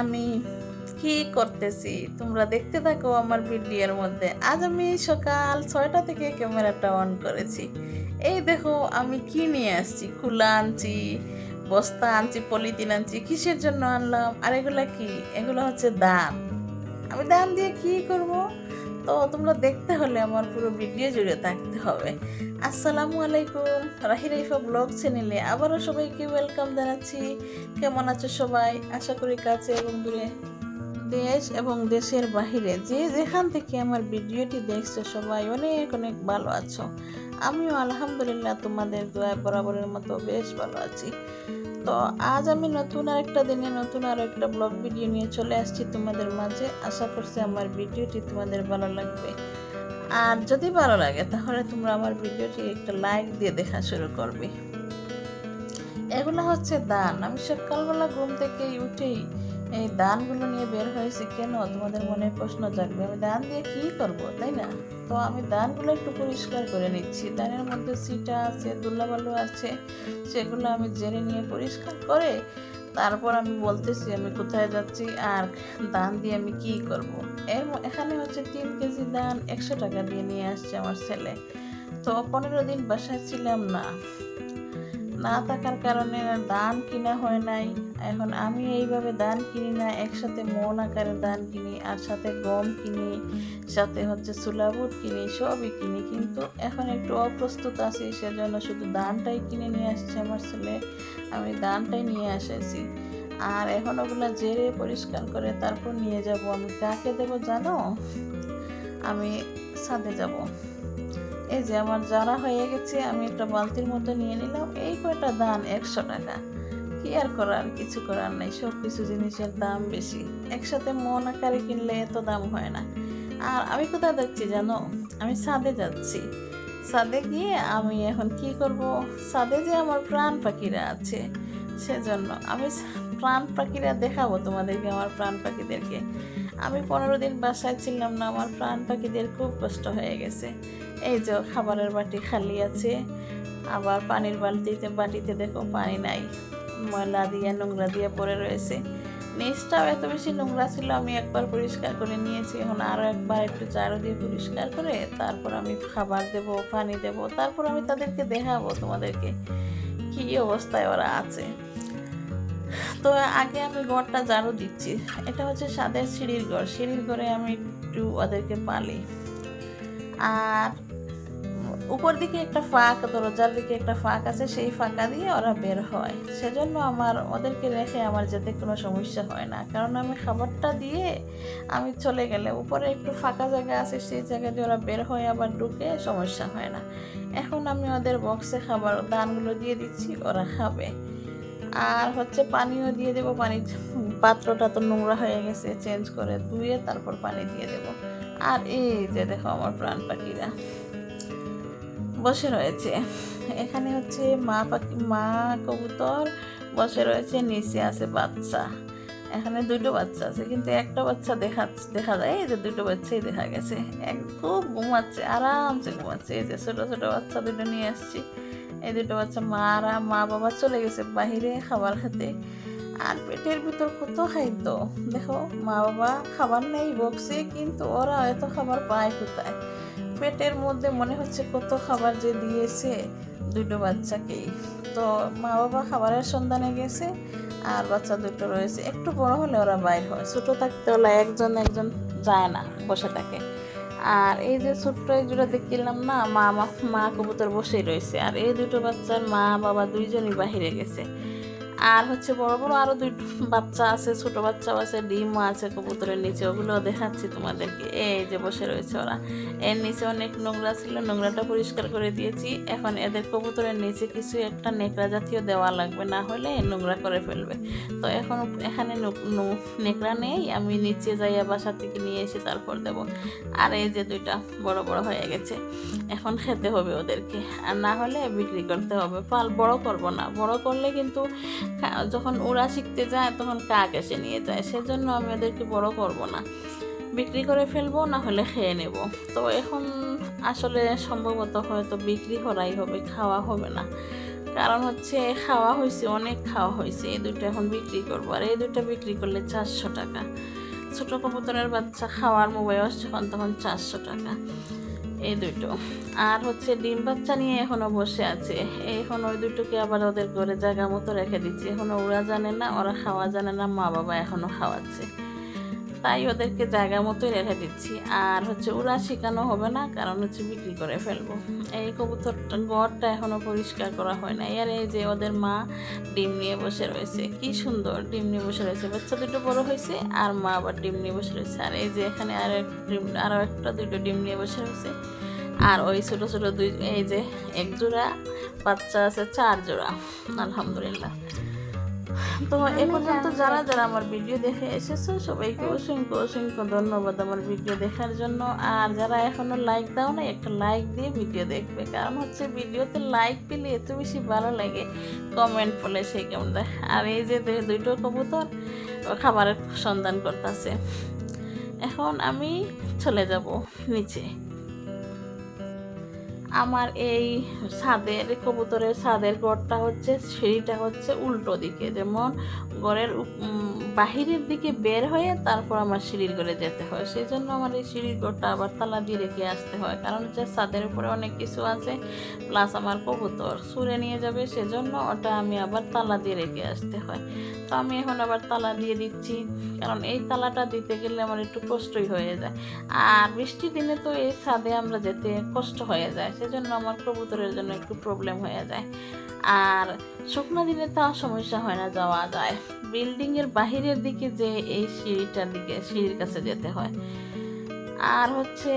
আমি কি করতেছি? তোমরা দেখতে থাকো আমার ভিডিওর মধ্যে। আজ আমি সকাল ছয়টা থেকে ক্যামেরাটা অন করেছি। এই দেখো, আমি কি নিয়ে আসছি? খুলা আনছি, বস্তা আনছি, পলিথিন আনছি, কিসের জন্য আনলাম? আর এগুলা কি? এগুলো হচ্ছে দান আমি দান দিয়ে কি করব? তো তোমরা দেখতে হলে আমার পুরো ভিডিও জুড়ে থাকতে হবে। আসসালামু আলাইকুম রাহি রাইফা ব্লগ চ্যানেলে আবারও সবাইকে ওয়েলকাম জানাচ্ছি। কেমন আছো সবাই? আশা করি কাছে এবং দূরে দেশ এবং দেশের বাহিরে যে যেখান থেকে আমার ভিডিওটি দেখছ সবাই অনেক অনেক ভালো আছো। আমিও আলহামদুলিল্লাহ তোমাদের দোয়ায় বরাবরের মতো বেশ ভালো আছি। তো আজ আমি নতুন আর একটা দিনে নতুন আর একটা ব্লগ ভিডিও নিয়ে চলে আসছি তোমাদের মাঝে। আশা করছি আমার ভিডিওটি তোমাদের ভালো লাগবে। আর যদি ভালো লাগে, তাহলে তোমরা আমার ভিডিওটি একটা লাইক দিয়ে দেখা শুরু করবে। এগুলো হচ্ছে দান। আমি সকালবেলা ঘুম থেকে উঠেই এই দানগুলো নিয়ে বের হয়েছি কেন? তোমাদের মনে প্রশ্ন জাগবে। আমি দান দিয়ে কি করব, তাই না? তো আমি দানগুলো একটু পরিষ্কার করে নিচ্ছি। দানের মধ্যে সিটা আছে দুল্লাবালু আছে, সেগুলো আমি জেনে নিয়ে পরিষ্কার করে তারপর আমি বলতেছি আমি কোথায় যাচ্ছি আর দান দিয়ে আমি কি করব। এর এখানে হচ্ছে তিন কেজি দান একশো টাকা দিয়ে নিয়ে আসছে আমার ছেলে। তো পনেরো দিন বাসায় ছিলাম না। না থাকার কারণে দান কিনা হয় নাই। এখন আমি এইভাবে দান কিনি না, একসাথে মন আকারে দান কিনি, আর সাথে গম কিনি, সাথে হচ্ছে সুলাবুট কিনি, সবই কিনি। কিন্তু এখন একটু অপ্রস্তুত আছি, সেজন্য শুধু দানটাই কিনে নিয়ে আসছে আমার ছেলে। আমি দানটাই নিয়ে এসেছি আর এখন ওগুলো জেরে পরিষ্কার করে তারপর নিয়ে যাব। আমি কাকে দেব জানো? আমি ছাদে যাব। এই যে আমার যারা হয়ে গেছে, আমি একটা বালতির মধ্যে নিয়ে নিলাম। এই কয়টা দান? একশো টাকা। কি আর করার? কিছু করার নাই। সব কিছু জিনিসের দাম বেশি। একসাথে মন আকারে কিনলে এত দাম হয় না। আর আমি কোথায় যাচ্ছি জানো? আমি ছাদে যাচ্ছি। ছাদে গিয়ে আমি এখন কি করব? ছাদে যে আমার প্রাণ পাখিরা আছে, সেজন্য আমি প্রাণ পাখিরা দেখাবো তোমাদেরকে, আমার প্রাণ পাখিদেরকে। আমি পনেরো দিন বাসায় ছিলাম না, আমার প্রাণ পাখিদের খুব কষ্ট হয়ে গেছে। এই যে খাবারের বাটি খালি আছে, আবার পানির বালতিতে বাটিতে দেখো পানি নাই, ময়লা দিয়ে, নোংরা দিয়ে পড়ে রয়েছে। নিচটাও এত বেশি নোংরা ছিল, আমি একবার পরিষ্কার করে নিয়েছি, এখন আরও একবার একটু ঝাড়ু দিয়ে পরিষ্কার করে তারপর আমি খাবার দেব, পানি দেব, তারপর আমি তাদেরকে দেখাবো তোমাদেরকে কী অবস্থায় ওরা আছে। তো আগে আমি ঘরটা ঝাড়ু দিচ্ছি। এটা হচ্ছে সাদের সিঁড়ির ঘর। সিঁড়ির ঘরে আমি একটু ওদেরকে পালি। আর উপর দিকে একটা ফাঁক, দরজার দিকে একটা ফাঁক আছে, সেই ফাঁকা দিয়ে ওরা বের হয়। সেজন্য আমার ওদেরকে রেখে আমার যেতে কোনো সমস্যা হয় না। কারণ আমি খাবারটা দিয়ে আমি চলে গেলে উপরে একটু ফাঁকা জায়গা আছে, সেই জায়গা দিয়ে ওরা বের হয় আবার ঢুকে সমস্যা হয় না। এখন আমি ওদের বক্সে খাবার দানগুলো দিয়ে দিচ্ছি, ওরা খাবে। আর হচ্ছে পানিও দিয়ে দেবো পানি পাত্রটা তো নোংরা হয়ে গেছে চেঞ্জ করে ধুয়ে তারপর পানি দিয়ে দেবো। আর এই যে দেখো আমার প্রাণ পাখিরা বসে রয়েছে। এখানে হচ্ছে মা পাখি, মা কবুতর বসে রয়েছে, নিচে আছে বাচ্চা। এখানে দুটো বাচ্চা আছে, কিন্তু একটা বাচ্চা দেখা দেখা যায়, এই যে দুটো বাচ্চাই দেখা গেছে। এক খুব ঘুমাচ্ছে, আরামসে ঘুমাচ্ছে। এই যে ছোটো ছোটো বাচ্চা দুটো নিয়ে আসছি। এই দুটো বাচ্চা মারা মা বাবা চলে গেছে বাহিরে খাবার খেতে। আর পেটের ভিতর কত খাইতো দেখো, মা বাবা খাবার নেই বকছে, কিন্তু ওরা এত খাবার পায় কোথায়? পেটের মধ্যে মনে হচ্ছে কত খাবার যে দিয়েছে দুটো বাচ্চাকেই তো মা বাবা খাবারের সন্ধানে গেছে, আর বাচ্চা দুটো রয়েছে। একটু বড় হলে ওরা বাইর হয়, ছোটো থাকতে হলে একজন একজন যায় না বসে থাকে। আর এই যে ছোট্ট এই দুটো দেখলাম না, মা মা মা কবুতর বসেই রয়েছে। আর এই দুটো বাচ্চার মা, বাবা দুইজনই বাহিরে গেছে। আর হচ্ছে বড় বড় আরও দুই বাচ্চা আছে, ছোট বাচ্চাও আছে ডিমও আছে, কবুতরের নিচে ওগুলো দেখাচ্ছি তোমাদেরকে। এই যে বসে রয়েছে ওরা। এর নিচে অনেক নোংরা ছিল, নোংরাটা পরিষ্কার করে দিয়েছি। এখন এদের কবুতরের নিচে কিছু একটা নেকড়া জাতীয় দেওয়া লাগবে, না হলে নোংরা করে ফেলবে। তো এখন এখানে নেকড়া নেই, আমি নিচে যাইয়া বাসা থেকে নিয়ে এসে তারপর দেব। আর এই যে দুইটা বড় বড় হয়ে গেছে, এখন খেতে হবে ওদেরকে। আর না হলে বিক্রি করতে হবে। পাল, বড় করব না। বড় করলে কিন্তু যখন ওরা শিখতে যায়, তখন কাক এসে নিয়ে যায়। সেজন্য আমি ওদেরকে বড় করব না। বিক্রি করে ফেলব, না হলে খেয়ে নেব। তো এখন আসলে সম্ভবত হয়তো বিক্রি করাই হবে, খাওয়া হবে না। কারণ হচ্ছে খাওয়া হয়েছে, অনেক খাওয়া হয়েছে। এই দুটো এখন বিক্রি করব। আর এই দুটো বিক্রি করলে চারশো টাকা। ছোটো কবুতরের বাচ্চা খাওয়ার মোবাইল যখন তখন চারশো টাকা। এই দুটো। আর হচ্ছে ডিম বাচ্চা নিয়ে এখনও বসে আছে। এখন ওই দুটোকে আবার ওদের ঘরে জায়গা মতো রেখে দিচ্ছি। এখনও ওরা জানে না, ওরা খাওয়া জানে না মা বাবা এখনও খাওয়াচ্ছে। তাই ওদেরকে জায়গা মতোই রেখে দিচ্ছি। আর হচ্ছে ওরা শেখানো হবে না, কারণ হচ্ছে বিক্রি করে ফেলব। এই কবুতরটা ঘরটা এখনও পরিষ্কার করা হয় না আর এই যে ওদের মা ডিম নিয়ে বসে রয়েছে, কি সুন্দর ডিম নিয়ে বসে রয়েছে। বাচ্চা দুটো বড় হয়েছে, আর মা আবার ডিম নিয়ে বসে রয়েছে। আর এই যে এখানে আর এক ডিম আরও একটা, দুটো ডিম নিয়ে বসে রয়েছে। আর ওই ছোটো ছোটো দুই, এই যে এক জোড়া, বাচ্চা আছে চার জোড়া। আলহামদুলিল্লাহ। তো এ পর্যন্ত যারা যারা আমার ভিডিও দেখে এসেছ সবাইকে অসংখ্য অসংখ্য ধন্যবাদ আমার ভিডিও দেখার জন্য। আর যারা এখনও লাইক দাও না একটা লাইক দিয়ে ভিডিও দেখবে। কারণ হচ্ছে ভিডিওতে লাইক পেলে এত বেশি ভালো লাগে কমেন্ট বলে সেই কেমন দেয় আর এই যে দু- দুটো কবুতর খাবারের সন্ধান করতেছে। এখন আমি চলে যাব নিচে। আমার এই ছাদের, কবুতরের ছাদের গড়টা হচ্ছে, সিঁড়িটা হচ্ছে উল্টো দিকে। যেমন উপ- বাহিরের দিকে বের হয়ে তারপর আমার সিঁড়ির ঘরে যেতে হয়। সেই জন্য আমার এই সিঁড়ির গড়টা আবার তালা দিয়ে রেখে আসতে হয়। কারণ হচ্ছে ছাদের উপরে অনেক কিছু আছে প্লাস আমার কবুতর সুরে নিয়ে যাবে। সেজন্য ওটা আমি আবার তালা দিয়ে রেখে আসতে হয়। তো আমি এখন আবার তালা দিয়ে দিচ্ছি। কারণ এই তালাটা দিতে গেলে আমার একটু কষ্টই হয়ে যায়। আর বৃষ্টির দিনে তো এই ছাদে আমরা যেতে কষ্ট হয়ে যায়। সেজন্য আমার কবুতরের জন্য একটু প্রবলেম হয়ে যায়। আর শুকনো দিনে তো আর সমস্যা হয় না যাওয়া যায়। বিল্ডিংয়ের বাহিরের দিকে যে এই সিঁড়িটার দিকে, সিঁড়ির কাছে যেতে হয়। আর হচ্ছে,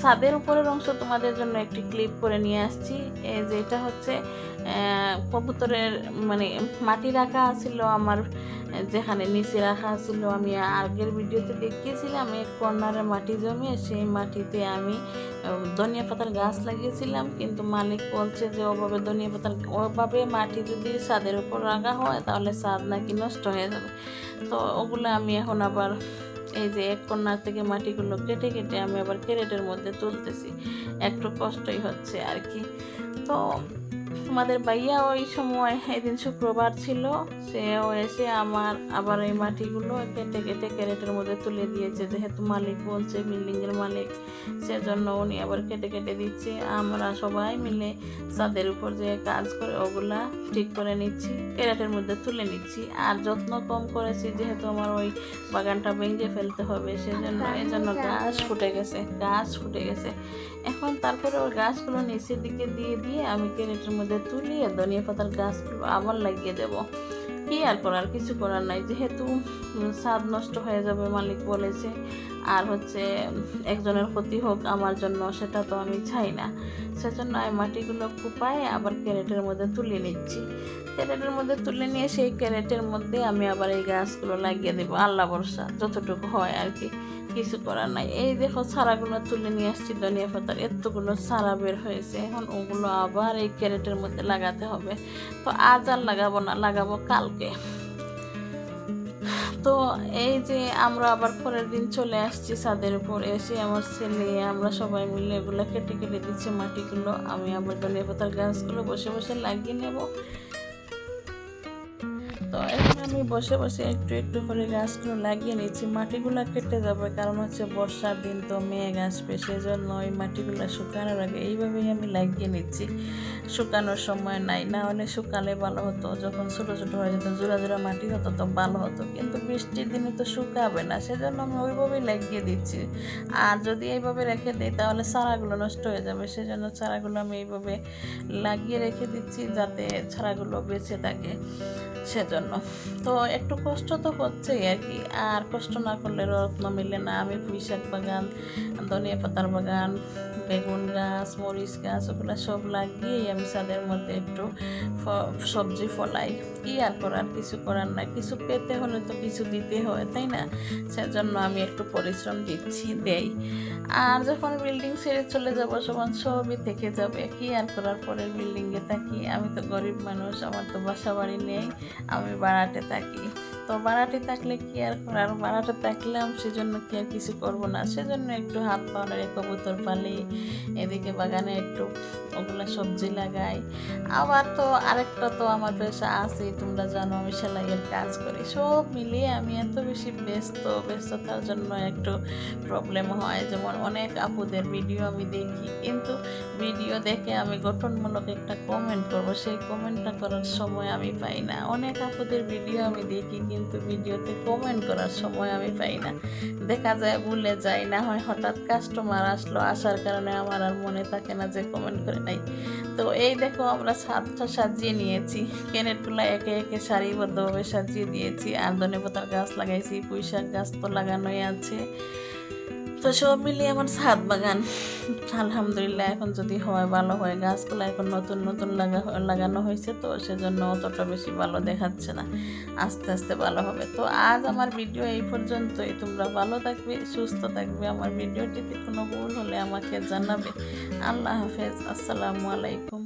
ছাদের উপরের অংশ তোমাদের জন্য একটি ক্লিপ করে নিয়ে আসছি। এই যে এটা হচ্ছে কবুতরের মানে মাটি রাখা ছিল আমার যেখানে নিচে রাখা ছিল, আমি আগের ভিডিওতে দেখিয়েছিলাম, এক কর্নারে মাটি জমিয়ে সেই মাটিতে আমি ধনিয়া পাতার গাছ লাগিয়েছিলাম। কিন্তু মালিক বলছে যে, ওভাবে ধনিয়া পাতার, ওভাবে মাটি যদি ছাদের উপর রাখা হয়, তাহলে ছাদ নাকি নষ্ট হয়ে যাবে। তো ওগুলো আমি এখন আবার, এই যে এক কর্নার থেকে মাটিগুলো কেটে কেটে আমি আবার ক্যারেটের মধ্যে তুলতেছি। একটু কষ্টই হচ্ছে আর কি। তো আমাদের ভাইয়া ওই সময় এদিন শুক্রবার ছিল সেও এসে আমার আবার এই মাটিগুলো কেটে কেটে ক্যারেটের মধ্যে তুলে দিয়েছে যেহেতু মালিক বলছে বিল্ডিংয়ের মালিক সেজন্য উনি আবার কেটে কেটে দিচ্ছে। আমরা সবাই মিলে ছাদের উপর যে কাজ করে ওগুলা ঠিক করে নিচ্ছি ক্যারেটের মধ্যে তুলে নিচ্ছি। আর যত্ন কম করেছি যেহেতু আমার ওই বাগানটা ভেঙে ফেলতে হবে সেজন্য এই জন্য গাছ ফুটে গেছে গাছ ফুটে গেছে। এখন তারপরে ওই গাছগুলো নিচের দিকে দিয়ে দিয়ে আমি ক্যারেটের মধ্যে তুলিয়ে ধনিয়া পাতার গাছগুলো আবার লাগিয়ে দেব। কি আর করার কিছু করার নাই, যেহেতু স্বাদ নষ্ট হয়ে যাবে মালিক বলেছে। আর হচ্ছে একজনের ক্ষতি হোক আমার জন্য, সেটা তো আমি চাই না। সেজন্য আমি মাটিগুলো কুপায় আবার ক্যারেটের মধ্যে তুলে নিচ্ছি। ক্যারেটের মধ্যে তুলে নিয়ে সেই ক্যারেটের মধ্যে আমি আবার এই গাছগুলো লাগিয়ে দেবো। আল্লাহ বর্ষা যতটুকু হয় আর কি, কিছু করার নাই। এই দেখো চারাগুলো তুলে নিয়ে আসছি ধনিয়া পাতার। এতগুলো চারা বের হয়েছে, এখন ওগুলো আবার এই ক্যারেটের মধ্যে লাগাতে হবে। তো আজ আর লাগাবো না, লাগাবো কালকে। তো এই যে আমরা আবার পরের দিন চলে আসছি ছাদের উপর, এসে আমার ছেলে, আমরা সবাই মিলে এগুলো কেটে কেটে দিচ্ছি মাটিগুলো। আমি আবার ধনিয়া পাতার গাছগুলো বসে বসে লাগিয়ে নেব। তো এখন আমি বসে বসে একটু একটু করে গাছগুলো লাগিয়ে নিচ্ছি। মাটিগুলো কেটে যাবে, কারণ হচ্ছে বর্ষার দিন তো মেয়ে আসবে, সেজন্য ওই মাটিগুলো শুকানোর আগে এইভাবেই আমি লাগিয়ে নিচ্ছি। শুকানোর সময় নাই। না হলে শুকালে ভালো হতো। যখন ছোটো ছোটো হয়ে যেত, জোড়া জোড়া মাটি হতো, তো ভালো হতো। কিন্তু বৃষ্টির দিনে তো শুকাবে না, সেজন্য আমি ওইভাবেই লাগিয়ে দিচ্ছি। আর যদি এইভাবে রেখে দিই, তাহলে চারাগুলো নষ্ট হয়ে যাবে। সেজন্য চারাগুলো আমি এইভাবে লাগিয়ে রেখে দিচ্ছি যাতে চারাগুলো বেঁচে থাকে সেজন্য। তো একটু কষ্ট তো হচ্ছেই আর কি। আর কষ্ট না করলে রত্ন মিলে না। আমি পুঁই শাক বাগান, ধনিয়া পাতার বাগান, বেগুন গাছ, মরিচ গাছ, ওগুলো সব লাগিয়েই আমি ছাদের মধ্যে একটু সবজি ফলাই। কি আর করার? কিছু করার না কিছু পেতে হলে তো কিছু দিতে হয়, তাই না? সেজন্য আমি একটু পরিশ্রম দিচ্ছি, দেই। আর যখন বিল্ডিং ছেড়ে চলে যাব তখন সবই থেকে যাবে। কি আর করার? পরের বিল্ডিংয়ে থাকি। আমি তো গরিব মানুষ, আমার তো বাসা বাড়ি নেই। আমি বাড়াতে থাকি। তো বাড়াটি থাকলে কি আর করার? বাড়াটি থাকলাম, সেজন্য কি আর কিছু করব না। সেজন্য একটু হাত পাওয়ার কবুতর পালি, এদিকে বাগানে একটু ওগুলো সবজি লাগাই। আবার তো আরেকটা তো আমার পেশা আছে, তোমরা জানো আমি সেলাইয়ের কাজ করি। সব মিলিয়ে আমি এত বেশি ব্যস্ত, ব্যস্ততার জন্য একটু প্রবলেম হয়। যেমন অনেক আপুদের ভিডিও আমি দেখি, কিন্তু ভিডিও দেখে আমি গঠনমূলক একটা কমেন্ট করব। সেই কমেন্টটা করার সময় আমি পাই না। অনেক আপুদের ভিডিও আমি দেখি কিন্তু ভিডিওতে কমেন্ট করার সময় আমি পাই না। দেখা যায় ভুলে যাই, না হয় হঠাৎ কাস্টমার আসলো, আসার কারণে আমার আর মনে থাকে না যে কমেন্ট করে নাই। তো এই দেখো আমরা সাতটা সাজিয়ে নিয়েছি। ক্যারেটগুলো একে একে সারিবদ্ধভাবে সাজিয়ে দিয়েছি। আর ধনে পাতার গাছ লাগাইছি পুঁই শাক গাছ তো লাগানোই আছে। তো সব মিলিয়ে আমার ছাদ বাগান। আলহামদুলিল্লাহ, এখন যদি হয় ভালো হয়, গাছগুলো এখন নতুন নতুন লাগা লাগানো হয়েছে, তো সেজন্য অতটা বেশি ভালো দেখাচ্ছে না। আস্তে আস্তে ভালো হবে। তো আজ আমার ভিডিও এই পর্যন্তই। তোমরা ভালো থাকবে, সুস্থ থাকবে। আমার ভিডিওটিতে কোনো ভুল হলে আমাকে জানাবে। আল্লাহ হাফেজ। আসসালামু আলাইকুম।